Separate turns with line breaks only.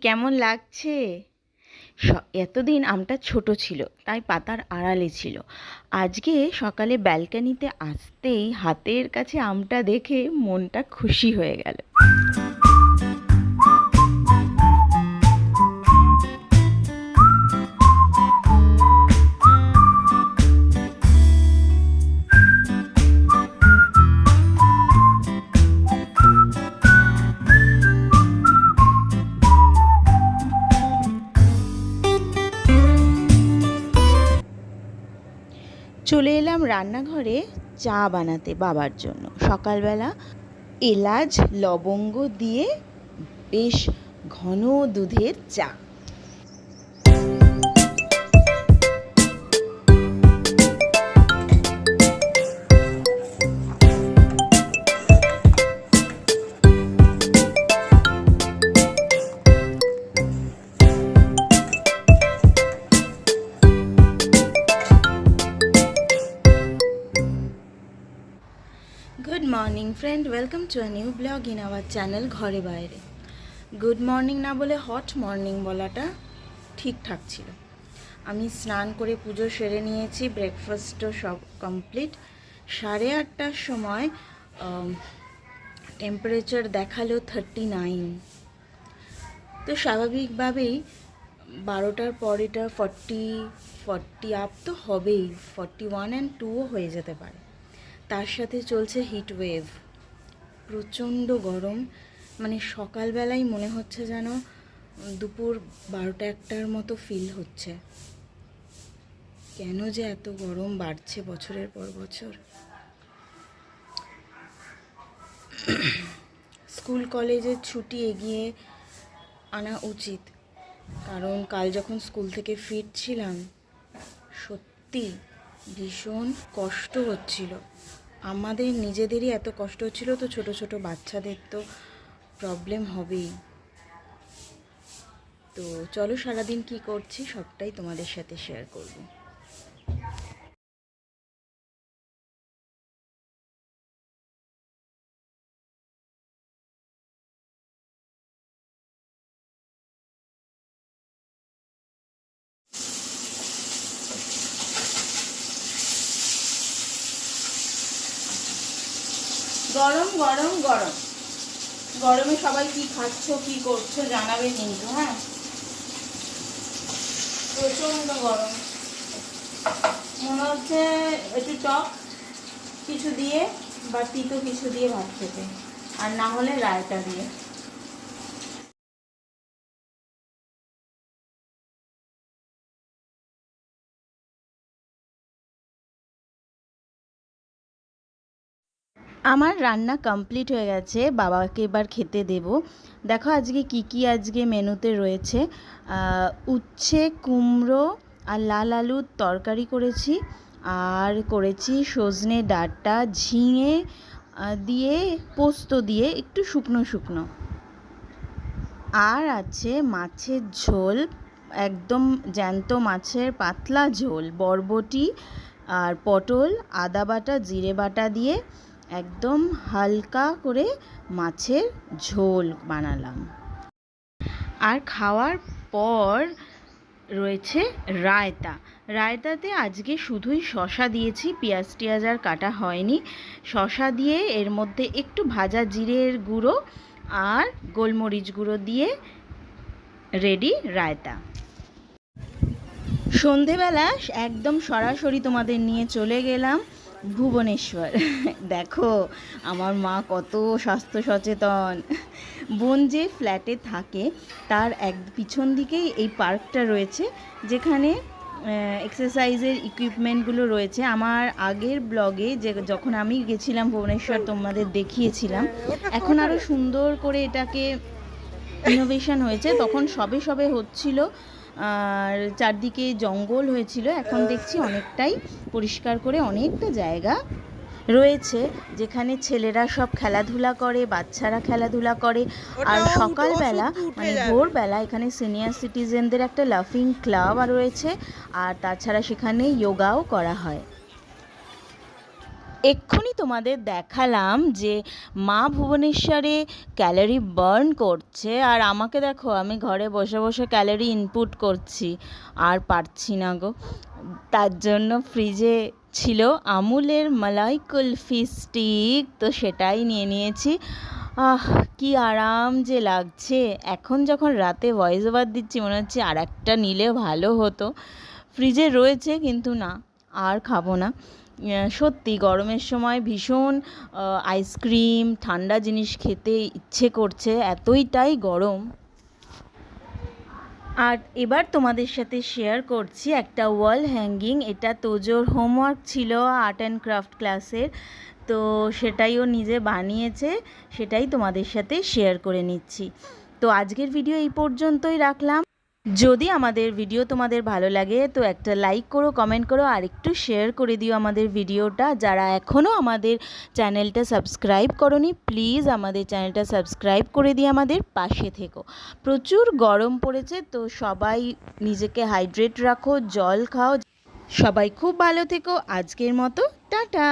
কেমন লাগছে? এতদিন আমটা ছোট ছিল, তাই পাতার আড়ালে ছিল। আজকে সকালে ব্যালকানিতে আসতেই হাতের কাছে আমটা দেখে মনটা খুশি হয়ে গেল। চলে এলাম রান্নাঘরে চা বানাতে বাবার জন্য। সকালবেলা এলাচ, লবঙ্গ দিয়ে বেশ ঘন দুধের চা। Morning friend welcome to a new blog in our channel Ghore Baire good morning না বলে হট মর্নিং বলাটা ঠিকঠাক ছিল। আমি স্নান করে পুজো সেরে নিয়েছি ব্রেকফাস্টও সব কমপ্লিট সাড়ে আটটার সময় টেম্পারেচার দেখাল থার্টি নাইন তো স্বাভাবিকভাবেই বারোটার পর এটা ফর্টি ফর্টি আপ তো হবেই ফর্টি ওয়ান অ্যান্ড টুও হয়ে যেতে পারে। তার সাথে চলছে হিট ওয়েভ প্রচণ্ড গরম। মানে সকালবেলায় মনে হচ্ছে যেন দুপুর বারোটা একটার মতো ফিল হচ্ছে। কেন যে এত গরম বাড়ছে বছরের পর বছর। স্কুল, কলেজের ছুটি এগিয়ে আনা উচিত। কারণ কাল যখন স্কুল থেকে ফিরছিলাম, সত্যি ভীষণ কষ্ট হচ্ছিল। আমাদের নিজেদেরই এত কষ্ট হচ্ছিল তো ছোট ছোট বাচ্চাদের তো প্রবলেম হবেই। তো চলো সারাদিন কি করছি সবটাই তোমাদের সাথে শেয়ার করব। গরম গরম গরম। গরমে সবাই কি খাচ্ছ, কি করছ জানাবে কিন্তু হ্যাঁ? প্রচণ্ড গরম। মনে হচ্ছে একটু টক কিছু দিয়ে বা তিতো কিছু দিয়ে ভাত খেতে। আর না হলে রায়তা দিয়ে। আমার রান্না কমপ্লিট হয়ে গেছে, বাবাকে এবার খেতে দেব। দেখো আজকে কি কি আজকে মেনুতে রয়েছে। উচ্ছে, কুমড়ো আর লাল আলুর তরকারি করেছি। আর করেছি সজনে ডাঁটা, ঝিঙে দিয়ে পোস্ত দিয়ে একটু শুকনো শুকনো। আর আছে মাছের ঝোল, একদম জ্যান্ত মাছের পাতলা ঝোল, বরবটি আর পটল, আদা বাটা, জিরে বাটা দিয়ে একদম হালকা করে মাছের ঝোল বানালাম। আর খাওয়ার পর রয়েছে রায়তা। রায়তাতে আজকে শুধুই শশা দিয়েছি, পেঁয়াজ টিয়াজ আর কাটা হয়নি। শশা দিয়ে এর মধ্যে একটু ভাজা জিরের গুঁড়ো আর গোলমরিচ গুঁড়ো দিয়ে রেডি রায়তা। সন্ধেবেলা একদম সরাসরি তোমাদের নিয়ে চলে গেলাম। ভুবনেশ্বর। দেখো, আমার মা কত স্বাস্থ্য সচেতন বোন যে ফ্ল্যাটে থাকে, তার এক পিছন দিকেই এই পার্কটা রয়েছে, যেখানে এক্সারসাইজের ইকুইপমেন্টগুলো রয়েছে। আমার আগের ব্লগে যে যখন আমি গেছিলাম ভুবনেশ্বর, তোমাদের দেখিয়েছিলাম। এখন আরও সুন্দর করে এটাকে ইনোভেশন হয়েছে। তখন সবে সবে হচ্ছিল আর চারদিকে জঙ্গল হয়েছিল এখন দেখছি অনেকটাই পরিষ্কার করে অনেকটা জায়গা রয়েছে যেখানে ছেলেরা সব খেলাধুলা করে বাচ্চারা খেলাধুলা করে। আর সকালবেলা মানে ভোরবেলা এখানে সিনিয়র সিটিজেনদের একটা লাফিং ক্লাব রয়েছে আর তাছাড়া সেখানে যোগাও করা হয়। এক্ষুনি তোমাদের দেখালাম যে মা ভুবনেশ্বরে ক্যালোরি বার্ন করছে আর আমাকে দেখো, আমি ঘরে বসে বসে ক্যালোরি ইনপুট করছি। আর পারছি না গো। তার জন্য ফ্রিজে ছিল আমুলের মালাই কুলফি স্টিক তো সেটাই নিয়ে নিয়েছি। আহ, কি আরাম যে লাগছে। এখন যখন রাতে ভয়েস ওভার দিচ্ছি, মনে হচ্ছে আর একটা নিলে ভালো হতো। ফ্রিজে রয়েছে, কিন্তু না। আর খাব না। সত্যি গরমের সময় ভীষণ আইসক্রিম ঠান্ডা জিনিস খেতে ইচ্ছে করছে, এতইটাই গরম। আর এবার তোমাদের সাথে শেয়ার করছি একটা ওয়াল হ্যাঙ্গিং এটা তোজোর হোমওয়ার্ক ছিল আর্ট অ্যান্ড ক্রাফট ক্লাসের তো সেটাই ও নিজে বানিয়েছে, সেটাই তোমাদের সাথে শেয়ার করে নিচ্ছি। তো আজকের ভিডিও এই পর্যন্তই রাখলাম। যদি আমাদের ভিডিও তোমাদের ভালো লাগে, তো একটা লাইক করো কমেন্ট করো, আর একটু শেয়ার করে দিও আমাদের ভিডিওটা যারা এখনও আমাদের চ্যানেলটা সাবস্ক্রাইব করনি প্লিজ আমাদের চ্যানেলটা সাবস্ক্রাইব করে দিয়ে আমাদের পাশে থেকো। প্রচুর গরম পড়েছে, তো সবাই নিজেকে হাইড্রেট রাখো, জল খাও। সবাই খুব ভালো থেকো, আজকের মতো, টাটা!